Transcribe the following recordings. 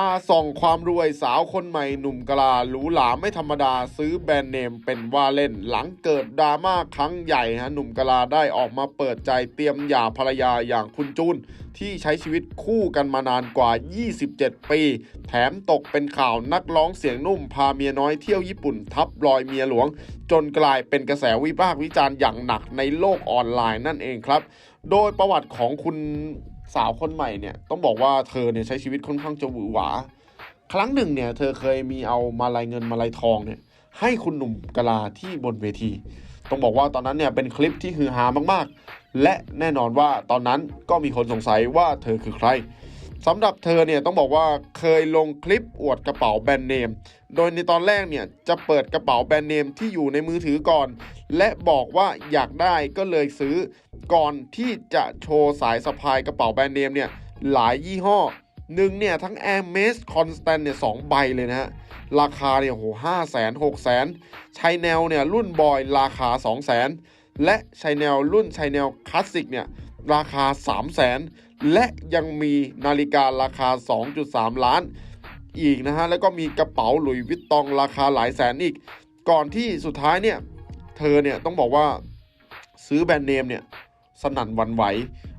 าส่องความรวยสาวคนใหม่หนุ่มกะลาหรูหราไม่ธรรมดาซื้อแบรนด์เนมเป็นว่าเล่น หลังเกิดดราม่าครั้งใหญ่ฮะหนุ่มกะลาได้ออกมาเปิดใจเตรียมหย่าภรรยาอย่างคุณจูนที่ใช้ชีวิตคู่กันมานานกว่า 27 ปี แถมตกเป็นข่าวนักร้องเสียงนุ่มพาเมียน้อยเที่ยวญี่ปุ่นทับรอยเมียหลวง จนกลายเป็นกระแสวิพากษ์วิจารณ์อย่างหนักในโลกออนไลน์นั่นเองครับ โดยประวัติของคุณ สาวคนใหม่เนี่ยต้องบอกว่าเธอเนี่ยใช้ชีวิตค่อนข้างจะหวือหวา ครั้งหนึ่งเนี่ยเธอเคยมีเอามาลายเงินมาลายทองเนี่ยให้คุณหนุ่มกะลาที่บนเวที ต้องบอกว่าตอนนั้นเนี่ยเป็นคลิปที่ฮือฮามากๆ และแน่นอนว่าตอนนั้นก็มีคนสงสัยว่าเธอคือใครสำหรับเธอเนี่ยต้องบอกว่าเคยลงคลิปอวดกระเป๋าแบรนด์เนม โดยในตอนแรกเนี่ยจะเปิดกระเป๋าแบรนด์เนมที่อยู่ในมือถือก่อน และบอกว่าอยากได้ก็เลยซื้อ ก่อนที่จะโชว์สายสะพายกระเป๋าแบรนด์เนมเนี่ยหลายยี่ห้อหนึ่งเนี่ยทั้ง a i r m e s Constant เนี่ยสองใบเลยนะฮะ ราคาเนี่ยโหห้าแสนหกแสนชายแนลเนี่ยรุ่นบอยราคา2 0 0แสนและชายแนลรุ่นชายแนลคลาสสิกเนี่ยราคา3 0 0แสนและยังมีนาฬิการาคา 2.3 ล้านอีกนะฮะ แล้วก็มีกระเป๋าหลุยวิตตองราคาหลายแสนอีก ก่อนที่สุดท้ายเนี่ย เธอเนี่ยต้องบอกว่าซื้อแบรนด์เนมเนี่ย สนั่นวันไหว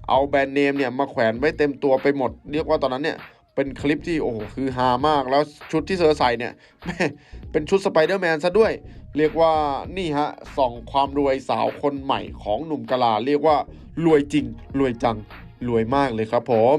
เอาแบรนด์เนมเนี่ยมาแขวนไว้เต็มตัวไปหมด เรียกว่าตอนนั้นเนี่ยเป็นคลิปที่โอ้โหคือฮามากแล้วชุดที่เธอใส่เนี่ยแม่เป็นชุดสไปเดอร์แมนซะด้วย เรียกว่านี่ฮะส่องความรวยสาวคนใหม่ของหนุ่มกะลา เรียกว่ารวยจริง รวยจัง รวยมากเลยครับผม